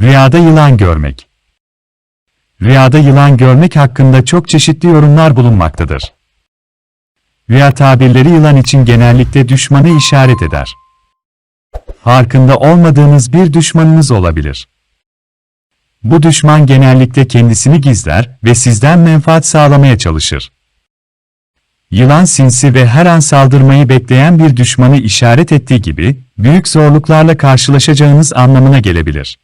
Rüyada yılan görmek. Rüyada yılan görmek hakkında çok çeşitli yorumlar bulunmaktadır. Rüya tabirleri yılan için genellikle düşmanı işaret eder. Farkında olmadığınız bir düşmanınız olabilir. Bu düşman genellikle kendisini gizler ve sizden menfaat sağlamaya çalışır. Yılan sinsi ve her an saldırmayı bekleyen bir düşmanı işaret ettiği gibi, büyük zorluklarla karşılaşacağınız anlamına gelebilir.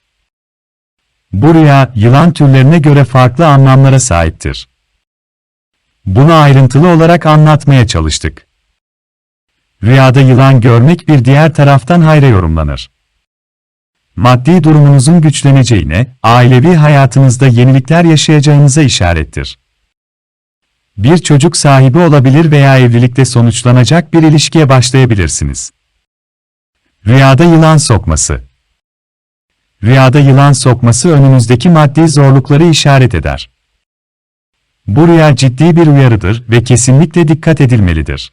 Bu rüya, yılan türlerine göre farklı anlamlara sahiptir. Bunu ayrıntılı olarak anlatmaya çalıştık. Rüyada yılan görmek bir diğer taraftan hayra yorumlanır. Maddi durumunuzun güçleneceğine, ailevi hayatınızda yenilikler yaşayacağınıza işarettir. Bir çocuk sahibi olabilir veya evlilikte sonuçlanacak bir ilişkiye başlayabilirsiniz. Rüyada yılan sokması Rüyada yılan sokması önünüzdeki maddi zorlukları işaret eder. Bu rüya ciddi bir uyarıdır ve kesinlikle dikkat edilmelidir.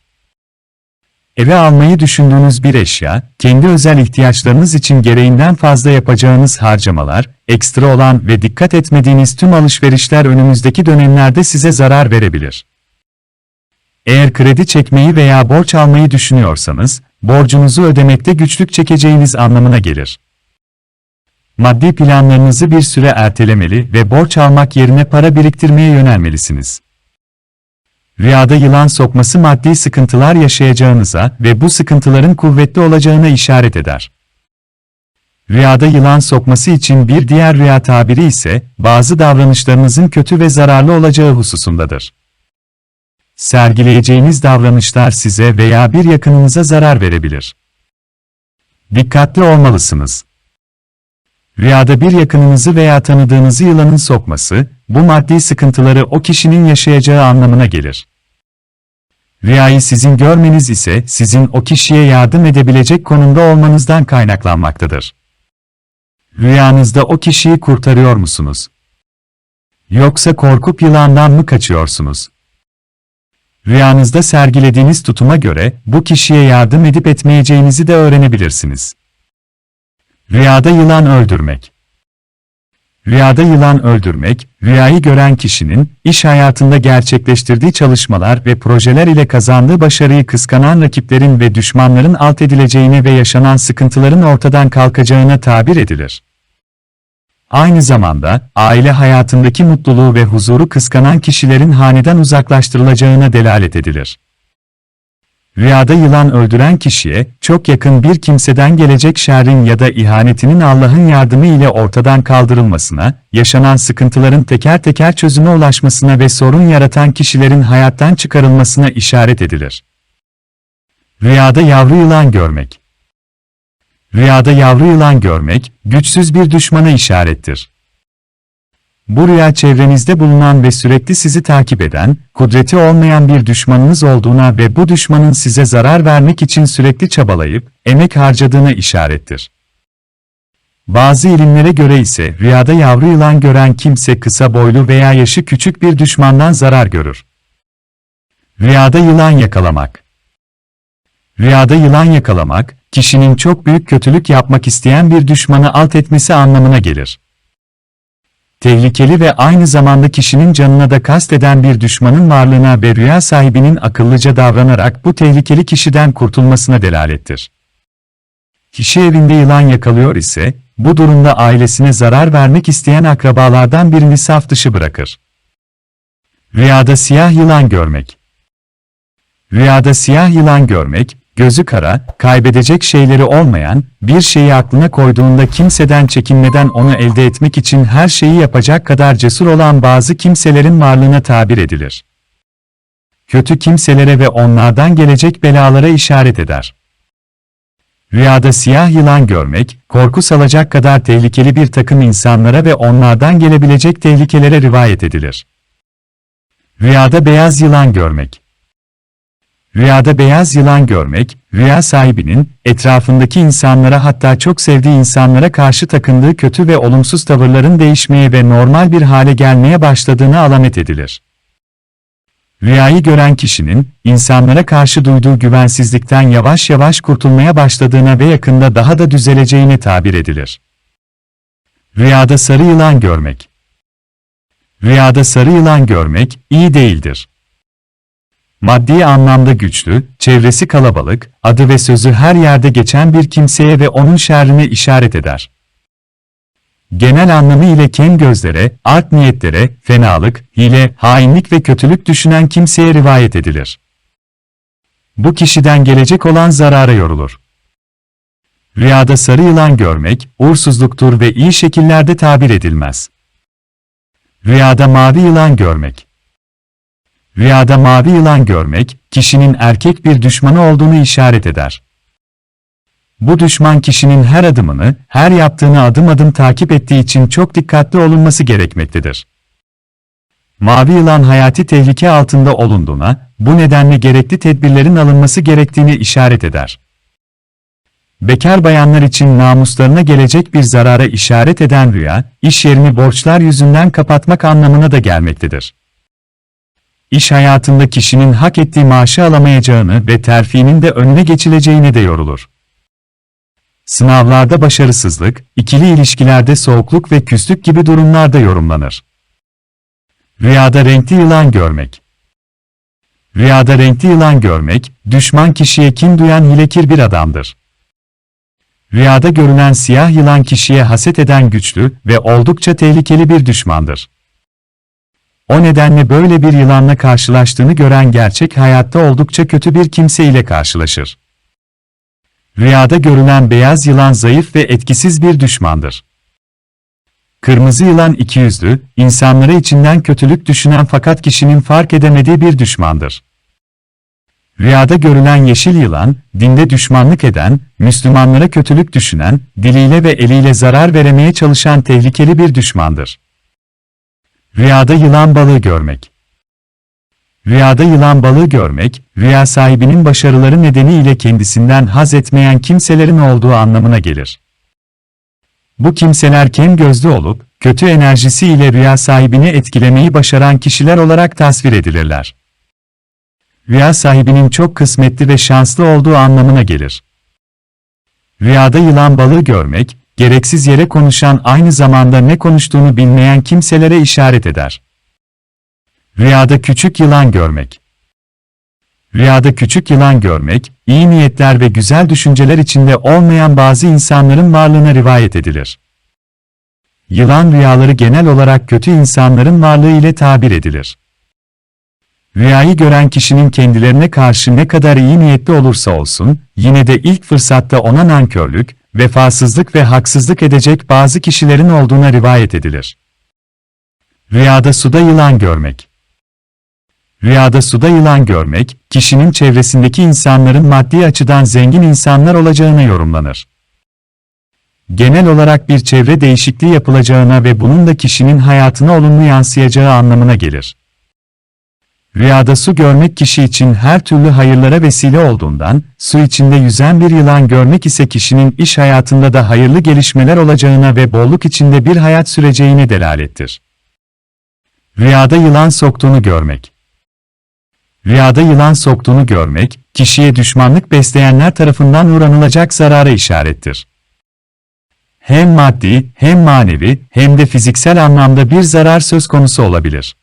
Eve almayı düşündüğünüz bir eşya, kendi özel ihtiyaçlarınız için gereğinden fazla yapacağınız harcamalar, ekstra olan ve dikkat etmediğiniz tüm alışverişler önümüzdeki dönemlerde size zarar verebilir. Eğer kredi çekmeyi veya borç almayı düşünüyorsanız, borcunuzu ödemekte güçlük çekeceğiniz anlamına gelir. Maddi planlarınızı bir süre ertelemeli ve borç almak yerine para biriktirmeye yönelmelisiniz. Rüyada yılan sokması maddi sıkıntılar yaşayacağınıza ve bu sıkıntıların kuvvetli olacağına işaret eder. Rüyada yılan sokması için bir diğer rüya tabiri ise, bazı davranışlarınızın kötü ve zararlı olacağı hususundadır. Sergileyeceğiniz davranışlar size veya bir yakınınıza zarar verebilir. Dikkatli olmalısınız. Rüyada bir yakınınızı veya tanıdığınızı yılanın sokması, bu maddi sıkıntıları o kişinin yaşayacağı anlamına gelir. Rüyayı sizin görmeniz ise sizin o kişiye yardım edebilecek konumda olmanızdan kaynaklanmaktadır. Rüyanızda o kişiyi kurtarıyor musunuz? Yoksa korkup yılandan mı kaçıyorsunuz? Rüyanızda sergilediğiniz tutuma göre bu kişiye yardım edip etmeyeceğinizi de öğrenebilirsiniz. Rüyada yılan öldürmek. Rüyada yılan öldürmek, rüyayı gören kişinin, iş hayatında gerçekleştirdiği çalışmalar ve projeler ile kazandığı başarıyı kıskanan rakiplerin ve düşmanların alt edileceğine ve yaşanan sıkıntıların ortadan kalkacağına tabir edilir. Aynı zamanda, aile hayatındaki mutluluğu ve huzuru kıskanan kişilerin haneden uzaklaştırılacağına delalet edilir. Rüyada yılan öldüren kişiye, çok yakın bir kimseden gelecek şerrin ya da ihanetinin Allah'ın yardımı ile ortadan kaldırılmasına, yaşanan sıkıntıların teker teker çözüme ulaşmasına ve sorun yaratan kişilerin hayattan çıkarılmasına işaret edilir. Rüyada yavru yılan görmek Rüyada yavru yılan görmek, güçsüz bir düşmana işarettir. Bu rüya çevrenizde bulunan ve sürekli sizi takip eden, kudreti olmayan bir düşmanınız olduğuna ve bu düşmanın size zarar vermek için sürekli çabalayıp, emek harcadığına işarettir. Bazı ilimlere göre ise rüyada yavru yılan gören kimse kısa boylu veya yaşı küçük bir düşmandan zarar görür. Rüyada yılan yakalamak Rüyada yılan yakalamak, kişinin çok büyük kötülük yapmak isteyen bir düşmanı alt etmesi anlamına gelir tehlikeli ve aynı zamanda kişinin canına da kast eden bir düşmanın varlığına ve rüya sahibinin akıllıca davranarak bu tehlikeli kişiden kurtulmasına delalettir. Kişi evinde yılan yakalıyor ise, bu durumda ailesine zarar vermek isteyen akrabalardan birini saf dışı bırakır. Rüyada siyah yılan görmek Rüyada siyah yılan görmek, gözü kara, kaybedecek şeyleri olmayan, bir şeyi aklına koyduğunda kimseden çekinmeden onu elde etmek için her şeyi yapacak kadar cesur olan bazı kimselerin varlığına tabir edilir. Kötü kimselere ve onlardan gelecek belalara işaret eder. Rüyada siyah yılan görmek, korku salacak kadar tehlikeli bir takım insanlara ve onlardan gelebilecek tehlikelere rivayet edilir. Rüyada beyaz yılan görmek Rüyada beyaz yılan görmek, rüya sahibinin, etrafındaki insanlara hatta çok sevdiği insanlara karşı takındığı kötü ve olumsuz tavırların değişmeye ve normal bir hale gelmeye başladığını alamet edilir. Rüyayı gören kişinin, insanlara karşı duyduğu güvensizlikten yavaş yavaş kurtulmaya başladığına ve yakında daha da düzeleceğine tabir edilir. Rüyada sarı yılan görmek. Rüyada sarı yılan görmek iyi değildir. Maddi anlamda güçlü, çevresi kalabalık, adı ve sözü her yerde geçen bir kimseye ve onun şerrine işaret eder. Genel anlamı ile ken gözlere, art niyetlere, fenalık, hile, hainlik ve kötülük düşünen kimseye rivayet edilir. Bu kişiden gelecek olan zarara yorulur. Rüyada sarı yılan görmek, uğursuzluktur ve iyi şekillerde tabir edilmez. Rüyada mavi yılan görmek. Rüyada mavi yılan görmek, kişinin erkek bir düşmanı olduğunu işaret eder. Bu düşman kişinin her adımını, her yaptığını adım adım takip ettiği için çok dikkatli olunması gerekmektedir. Mavi yılan hayati tehlike altında olunduğuna, bu nedenle gerekli tedbirlerin alınması gerektiğini işaret eder. Bekar bayanlar için namuslarına gelecek bir zarara işaret eden rüya, iş yerini borçlar yüzünden kapatmak anlamına da gelmektedir. İş hayatında kişinin hak ettiği maaşı alamayacağını ve terfinin de önüne geçileceğine de yorulur. Sınavlarda başarısızlık, ikili ilişkilerde soğukluk ve küslük gibi durumlarda yorumlanır. Rüyada renkli yılan görmek. Rüyada renkli yılan görmek, düşman kişiye kin duyan hilekir bir adamdır. Rüyada görülen siyah yılan kişiye haset eden güçlü ve oldukça tehlikeli bir düşmandır. O nedenle böyle bir yılanla karşılaştığını gören gerçek hayatta oldukça kötü bir kimse ile karşılaşır. Rüyada görülen beyaz yılan zayıf ve etkisiz bir düşmandır. Kırmızı yılan ikiyüzlü, insanlara içinden kötülük düşünen fakat kişinin fark edemediği bir düşmandır. Rüyada görülen yeşil yılan, dinde düşmanlık eden, Müslümanlara kötülük düşünen, diliyle ve eliyle zarar veremeye çalışan tehlikeli bir düşmandır. Rüyada yılan balığı görmek. Rüyada yılan balığı görmek, rüya sahibinin başarıları nedeniyle kendisinden haz etmeyen kimselerin olduğu anlamına gelir. Bu kimseler kem gözlü olup, kötü enerjisi ile rüya sahibini etkilemeyi başaran kişiler olarak tasvir edilirler. Rüya sahibinin çok kısmetli ve şanslı olduğu anlamına gelir. Rüyada yılan balığı görmek, gereksiz yere konuşan aynı zamanda ne konuştuğunu bilmeyen kimselere işaret eder. Rüyada küçük yılan görmek. Rüyada küçük yılan görmek, iyi niyetler ve güzel düşünceler içinde olmayan bazı insanların varlığına rivayet edilir. Yılan rüyaları genel olarak kötü insanların varlığı ile tabir edilir. Rüyayı gören kişinin kendilerine karşı ne kadar iyi niyetli olursa olsun, yine de ilk fırsatta ona nankörlük, vefasızlık ve haksızlık edecek bazı kişilerin olduğuna rivayet edilir. Rüyada suda yılan görmek Rüyada suda yılan görmek, kişinin çevresindeki insanların maddi açıdan zengin insanlar olacağına yorumlanır. Genel olarak bir çevre değişikliği yapılacağına ve bunun da kişinin hayatına olumlu yansıyacağı anlamına gelir. Rüyada su görmek kişi için her türlü hayırlara vesile olduğundan, su içinde yüzen bir yılan görmek ise kişinin iş hayatında da hayırlı gelişmeler olacağına ve bolluk içinde bir hayat süreceğine delalettir. Rüyada yılan soktuğunu görmek Rüyada yılan soktuğunu görmek, kişiye düşmanlık besleyenler tarafından uğranılacak zarara işarettir. Hem maddi, hem manevi, hem de fiziksel anlamda bir zarar söz konusu olabilir.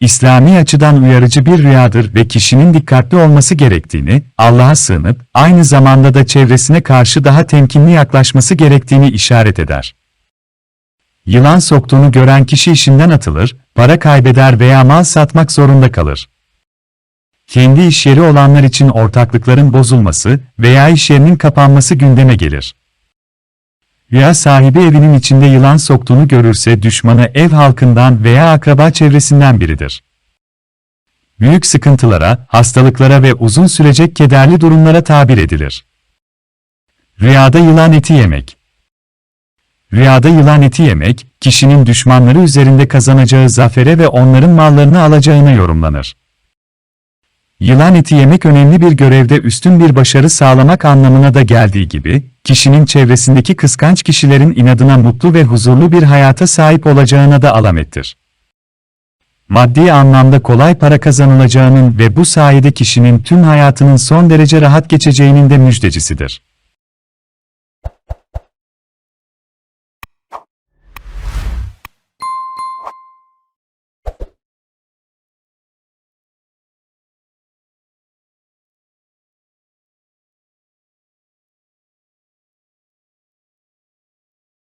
İslami açıdan uyarıcı bir rüyadır ve kişinin dikkatli olması gerektiğini, Allah'a sığınıp, aynı zamanda da çevresine karşı daha temkinli yaklaşması gerektiğini işaret eder. Yılan soktuğunu gören kişi işinden atılır, para kaybeder veya mal satmak zorunda kalır. Kendi iş yeri olanlar için ortaklıkların bozulması veya iş yerinin kapanması gündeme gelir. Rüya sahibi evinin içinde yılan soktuğunu görürse düşmanı ev halkından veya akraba çevresinden biridir. Büyük sıkıntılara, hastalıklara ve uzun sürecek kederli durumlara tabir edilir. Rüyada yılan eti yemek Rüyada yılan eti yemek, kişinin düşmanları üzerinde kazanacağı zafere ve onların mallarını alacağına yorumlanır. Yılan eti yemek önemli bir görevde üstün bir başarı sağlamak anlamına da geldiği gibi, kişinin çevresindeki kıskanç kişilerin inadına mutlu ve huzurlu bir hayata sahip olacağına da alamettir. Maddi anlamda kolay para kazanılacağının ve bu sayede kişinin tüm hayatının son derece rahat geçeceğinin de müjdecisidir.